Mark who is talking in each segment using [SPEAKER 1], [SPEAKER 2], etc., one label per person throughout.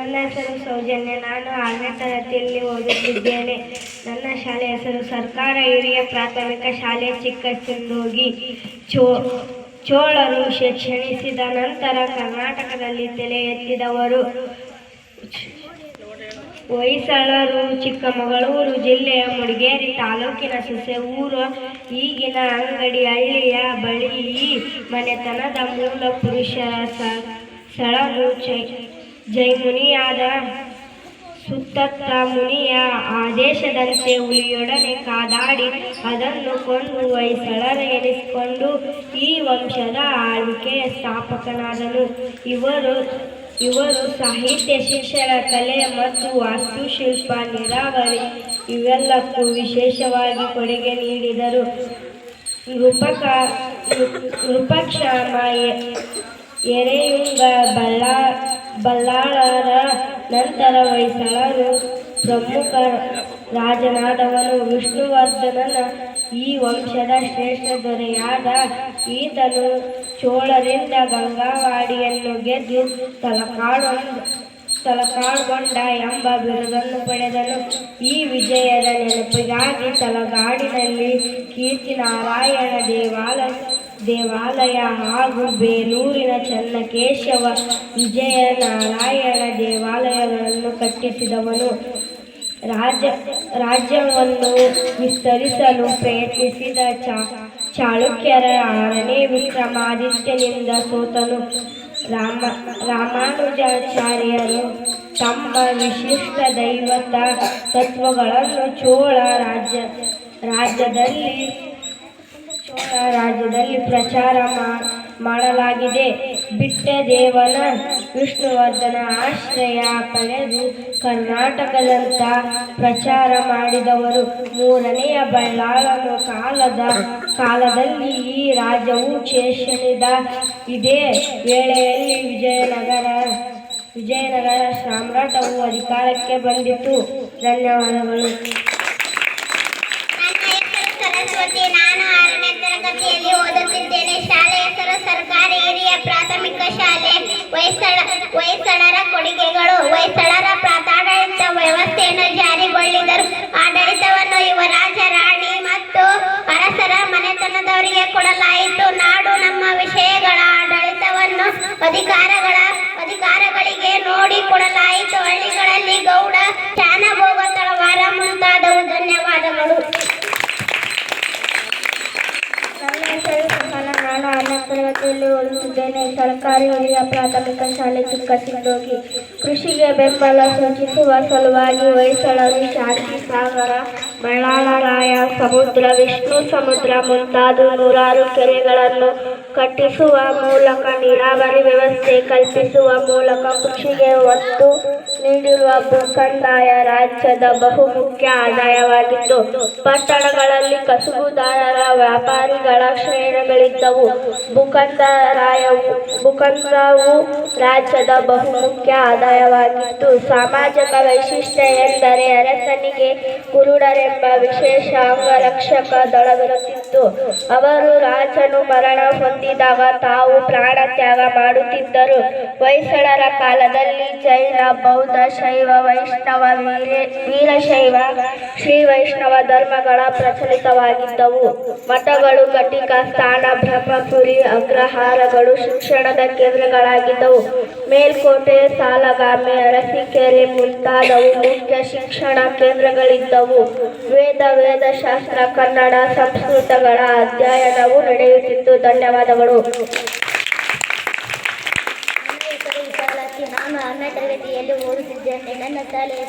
[SPEAKER 1] ನನ್ನ ಹೆಸರು ಸೌಜನ್ಯ. ನಾನು ಆರನೇ ತರಗತಿಯಲ್ಲಿ ಓದುತ್ತಿದ್ದೇನೆ. ನನ್ನ ಶಾಲೆ ಹೆಸರು ಸರ್ಕಾರ ಹಿರಿಯ ಪ್ರಾಥಮಿಕ ಶಾಲೆ ಚಿಕ್ಕಸಿಂದೋಗಿ ಚೋ, ಚೋಳರು ಶಿಕ್ಷಣಿಸಿದ ನಂತರ ಕರ್ನಾಟಕದಲ್ಲಿ ತಲೆ ಎತ್ತಿದವರು ಹೊಯ್ಸಳರು, ಚಿಕ್ಕಮಗಳೂರು ಜಿಲ್ಲೆಯ ಮುಡಿಗೇರಿ ತಾಲೂಕಿನ ಸೊಸೆ ಊರು ಈಗಿನ ಅಂಗಡಿ ಹಳ್ಳಿಯ ಬಳಿ ಈ ಮನೆತನದ ಮೂಲ ಪುರುಷರ ಸ- ಚೈ ಜೈಮುನಿಯಾದ ಸುತ್ತತ್ತ ಮುನಿಯ ಆದೇಶದಂತೆ ಹುಲಿಯೊಡನೆ ಕಾದಾಡಿ ಅದನ್ನು ಕೊಂದು ಹೊಯ್ಸಳರ ಈ ವಂಶದ ಆಳ್ವಿಕೆಯ ಸ್ಥಾಪಕನಾದನು. ಇವರು ಇವರು ಸಾಹಿತ್ಯ ಶಿಕ್ಷಣ, ಕಲೆ ಮತ್ತು ವಾಸ್ತುಶಿಲ್ಪ, ನೀರಾವರಿ ಇವೆಲ್ಲಕ್ಕೂ ವಿಶೇಷವಾಗಿ ಕೊಡುಗೆ ನೀಡಿದರು. ನೃಪಕ ನೃಪಕ್ಷಾಮ ಎರೆಯುಂಗ ಬಲ್ಲಾಳರ ನಂತರ ಹೊಯ್ಸಳರು ಪ್ರಮುಖ ರಾಜನಾದವನು ವಿಷ್ಣುವರ್ಧನನ ಈ ವಂಶದ ಶ್ರೇಷ್ಠ ದೊರೆಯಾದ ಈತನು ಚೋಳರಿಂದ ಗಂಗಾವಾಡಿಯನ್ನು ಗೆದ್ದು ತಲಕಾಡೊಂದು ತಲಕಾಡ್ಗೊಂಡ ಎಂಬ ಬಿರುದನ್ನು ಪಡೆದನು. ಈ ವಿಜಯದ ನೆನಪಿಗಾಗಿ ತಲಗಾಡಿನಲ್ಲಿ ಕೀರ್ತಿನಾರಾಯಣ ದೇವಾಲಯ ದೇವಾಲಯ ಹಾಗೂ ಬೇಲೂರಿನ ಚನ್ನಕೇಶವ ವಿಜಯನಾರಾಯಣ ದೇವಾಲಯಗಳನ್ನು ಕಟ್ಟಿಸಿದವನು. ರಾಜ, ರಾಜ್ಯವನ್ನು ವಿಸ್ತರಿಸಲು ಪ್ರಯತ್ನಿಸಿದ ಚಾ, ಚಾಳುಕ್ಯರ ಆರನೇ ವಿಕ್ರಮಾದಿತ್ಯನಿಂದ ಸೋತನು. ರಾಮ, ರಾಮಾನುಜಾಚಾರ್ಯರು ತಮ್ಮ ವಿಶಿಷ್ಟ ದೈವತ ತತ್ವಗಳನ್ನು ಚೋಳ ರಾಜ್ಯ, ರಾಜ್ಯದಲ್ಲಿ ರಾಜ್ಯದಲ್ಲಿ ಪ್ರಚಾರ ಮಾಡಲಾಗಿದೆ. ಬಿಟ್ಟ ದೇವನ ವಿಷ್ಣುವರ್ಧನ ಆಶ್ರಯ ಪಡೆದು ಕರ್ನಾಟಕದಂತ ಪ್ರಚಾರ ಮಾಡಿದವರು. ಮೂರನೆಯ ಬಳ್ಳಾಳನ ಕಾಲದ, ಕಾಲದಲ್ಲಿ ಈ ರಾಜ್ಯವು ಕ್ಷೇಷಣಿದ ಇದೇ ವೇಳೆಯಲ್ಲಿ ವಿಜಯನಗರ ವಿಜಯನಗರ ಸಾಮ್ರಾಟವು ಅಧಿಕಾರಕ್ಕೆ ಬಂದಿತು. ಧನ್ಯವಾದಗಳು.
[SPEAKER 2] ಪ್ರಾಥಮಿಕ ಶಾಲೆ ಹೊಯ್ಸಳ ಹೊಯ್ಸಳರ ಕೊಡುಗೆಗಳು ಹೊಯ್ಸಳರ
[SPEAKER 1] ಸರ್ಕಾರಿ ಹಿರಿಯ ಪ್ರಾಥಮಿಕ ಶಾಲೆ ಚಿಕ್ಕಸಿಂದೋಗಿ ಕೃಷಿಗೆ ಬೆಂಬಲ ಸೂಚಿಸುವ ಸಲುವಾಗಿ ಹೊಯ್ಸಳರು ಶಾಂತಿ ಸಾಗರ ಬಳ್ಳಾಳರಾಯ ಸಮುದ್ರ, ವಿಷ್ಣು ಸಮುದ್ರ ಮುಂತಾದ ನೂರಾರು ಕೆರೆಗಳನ್ನು ಕಟ್ಟಿಸುವ ಮೂಲಕ ನೀರಾವರಿ ವ್ಯವಸ್ಥೆ ಕಲ್ಪಿಸುವ ಮೂಲಕ ಕೃಷಿಗೆ ಒತ್ತು ನೀಡಿರುವ ಭೂಕಂದಾಯ ರಾಜ್ಯದ ಬಹುಮುಖ್ಯ ಆದಾಯವಾಗಿತ್ತು ಪಟ್ಟಣಗಳಲ್ಲಿ ಕಸುಬುದಾರರ ವ್ಯಾಪಾರಿಗಳ ಶ್ರೇಣಿಗಳಿದ್ದವು ಭೂಕಂದಾಯವು ಭೂಕಂದಾವು ರಾಜ್ಯದ ಬಹುಮುಖ್ಯ ಆದಾಯವಾಗಿತ್ತು ಸಾಮಾಜಿಕ ವೈಶಿಷ್ಟ್ಯ ಎಂದರೆ ಅರಸನಿಗೆ ಕುರುಡರೆಂಬ ವಿಶೇಷ ಅಂಗರಕ್ಷಕ ದಳವಿರುತ್ತಿತ್ತು ಅವರು ರಾಜನು ಮರಣ ಹೊಂದಿದಾಗ ತಾವು ಪ್ರಾಣ ತ್ಯಾಗ ಮಾಡುತ್ತಿದ್ದರು. ಹೊಯ್ಸಳರ ಕಾಲದಲ್ಲಿ ಜೈನ, ಬೌದ್ಧ ಶೈವ, ವೈಷ್ಣವ, ವೀರ, ವೀರಶೈವ, ಶ್ರೀ ವೈಷ್ಣವ ಧರ್ಮಗಳ ಪ್ರಚಲಿತವಾಗಿದ್ದವು. ಮಠಗಳು, ಕಟಿಕ, ಸ್ಥಾನ ಬ್ರಹ್ಮಪುರಿ ಅಗ್ರಹಾರಗಳು, ಶಿಕ್ಷಣದ ಕೇಂದ್ರಗಳಾಗಿದ್ದವು. ಮೇಲ್ಕೋಟೆ, ಸಾಲಗಾಮೆ, ಅರಸಿಕೆರೆ ಮುಂತಾದವು ಮುಖ್ಯ ಶಿಕ್ಷಣ ಕೇಂದ್ರಗಳಿದ್ದವು. ವೇದ, ವೇದಶಾಸ್ತ್ರ, ಕನ್ನಡ ಸಂಸ್ಕೃತಗಳ ಅಧ್ಯಯನವು ನಡೆಯುತ್ತಿತ್ತು. ಧನ್ಯವಾದಗಳು.
[SPEAKER 2] ನಾನು ಆರನೇ ತರಗತಿಯಲ್ಲಿ ಓದುತ್ತಿದ್ದೇನೆ. ನನ್ನ ಶಾಲೆಯ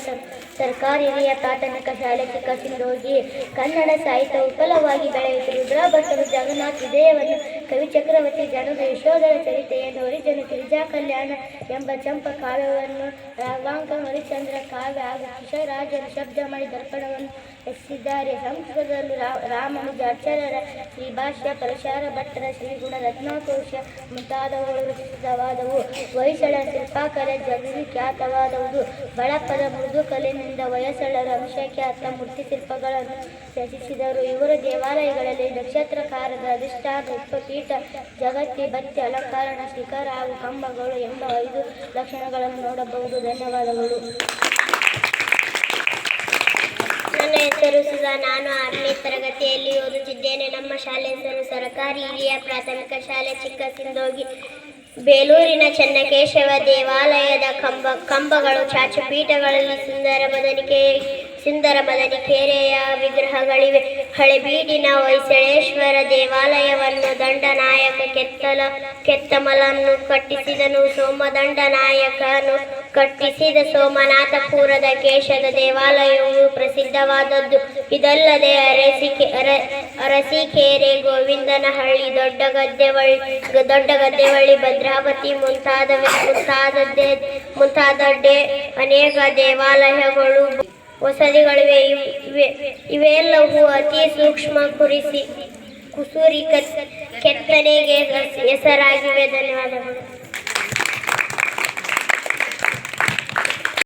[SPEAKER 2] ಸರ್ಕಾರಿ ಹಿರಿಯ ಪ್ರಾಥಮಿಕ ಶಾಲೆ ಚಿಕ್ಕಸಿಂದೋಗಿ ಕನ್ನಡ ಸಾಹಿತ್ಯ ವಿಫಲವಾಗಿ ಬೆಳೆಯಿತು ರುದ್ರಾಭಟ್ಟರು ಜಗನ್ನಾಥ್ ವಿಜಯವನ್ನು ಕವಿ ಚಕ್ರವರ್ತಿ ಜನರು ಯಶೋಧರ ಚರಿತೆಯನ್ನು, ಹರಿಜನ ಗಿರಿಜಾ ಕಲ್ಯಾಣ ಎಂಬ ಚಂಪ ಕಾವ್ಯವನ್ನು ರಾಘವಾಂಕ ಹರಿ ಜಯಚಂದ್ರ ಕಾವ್ಯ ಹಾಗೂ ಶಬ್ದ ಮಾಡಿ ದರ್ಪಣವನ್ನು ರಚಿಸಿದ್ದಾರೆ ಸಂಸ್ಕೃತದಲ್ಲಿ ರಾ- ಅಚ್ಚರರ ಶ್ರೀ ಭಾಷ್ಯ, ಪರಶಾರ ಭಟ್ಟರ ಶ್ರೀಗುಣ ರತ್ನಕೋಶ ಮುಂತಾದವುಗಳು ರಚಿತವಾದವು ಹೊಯ್ಸಳ ಶಿಲ್ಪಕಲೆ ಜಗವಿಖ್ಯಾತವಾದವುದು ಬಳಪದ ಮೃದುಕಲೆಯಿಂದ ಹೊಯ್ಸಳರ ಅಂಶಖ್ಯಾತ ಮೂರ್ತಿ ಶಿಲ್ಪಗಳನ್ನು ರಚಿಸಿದರು. ಇವರ ದೇವಾಲಯಗಳಲ್ಲಿ ನಕ್ಷತ್ರಕಾರದ ಅಧಿಷ್ಠಾನ ಉಪಪೀಠ ಜಗತ್ತಿ ಬತ್ತಿ ಅಲಂಕಾರಣ ಶಿಖರ ಹಾಗೂ ಕಂಬಗಳು ಎಂಬ ಐದು ಲಕ್ಷಣಗಳನ್ನು ನೋಡಬಹುದು. ಧನ್ಯವಾದಗಳು.
[SPEAKER 3] ನನ್ನ ಹೆಸರು ಸುಧಾ. ನಾನು ಆರನೇ ತರಗತಿಯಲ್ಲಿ ಓದುತ್ತಿದ್ದೇನೆ. ನಮ್ಮ ಶಾಲೆ ಹೆಸರು ಸರ್ಕಾರಿ ಹಿರಿಯ ಪ್ರಾಥಮಿಕ ಶಾಲೆ ಚಿಕ್ಕ ಸಿಂಧೋಗಿ ಬೇಲೂರಿನ ಚನ್ನಕೇಶವ ದೇವಾಲಯದ ಕಂಬ, ಕಂಬಗಳು, ಚಾಚುಪೀಠಗಳಲ್ಲಿ ಸುಂದರ ಬದನಿಕೆ, ಸುಂದರ ಬದನಿಕೆರೆಯ ವಿಗ್ರಹಗಳಿವೆ. ಹಳೆಬೀಡಿನ ಹೊಯ್ಸಳೇಶ್ವರ ದೇವಾಲಯವನ್ನು ದಂಡನಾಯಕ ಕೆತ್ತಲ, ಕೆತ್ತಮಲನ್ನು ಕಟ್ಟಿಸಿದನು. ಸೋಮದಂಡನಾಯಕನು ಕಟ್ಟಿಸಿದ ಸೋಮನಾಥಪುರದ ಕೇಶದ ದೇವಾಲಯವು ಪ್ರಸಿದ್ಧವಾದದ್ದು. ಇದಲ್ಲದೆ ಅರಸಿಕೆ ಅರ ಅರಸೀಕೆರೆ, ಗೋವಿಂದನಹಳ್ಳಿ, ದೊಡ್ಡ ಗದ್ದೆವಳ್ಳಿ ದೊಡ್ಡ ಗದ್ದೆವಳ್ಳಿ ಭದ್ರಾವತಿ ಮುಂತಾದ ಮುಂತಾದದ್ದೇ ಮುಂತಾದಡ್ಡೆ ಅನೇಕ ದೇವಾಲಯಗಳು ವಸತಿಗಳಿವೆ. ಇವ್- ಇವೆ ಇವೆಲ್ಲವೂ ಅತಿ ಸೂಕ್ಷ್ಮ ಕುರಿಸಿ ಕುಸುರಿ ಕೆತ್ತನೆಗೆ ಹೆಸರಾಗಿವೆ. ಧನ್ಯವಾದಗಳು.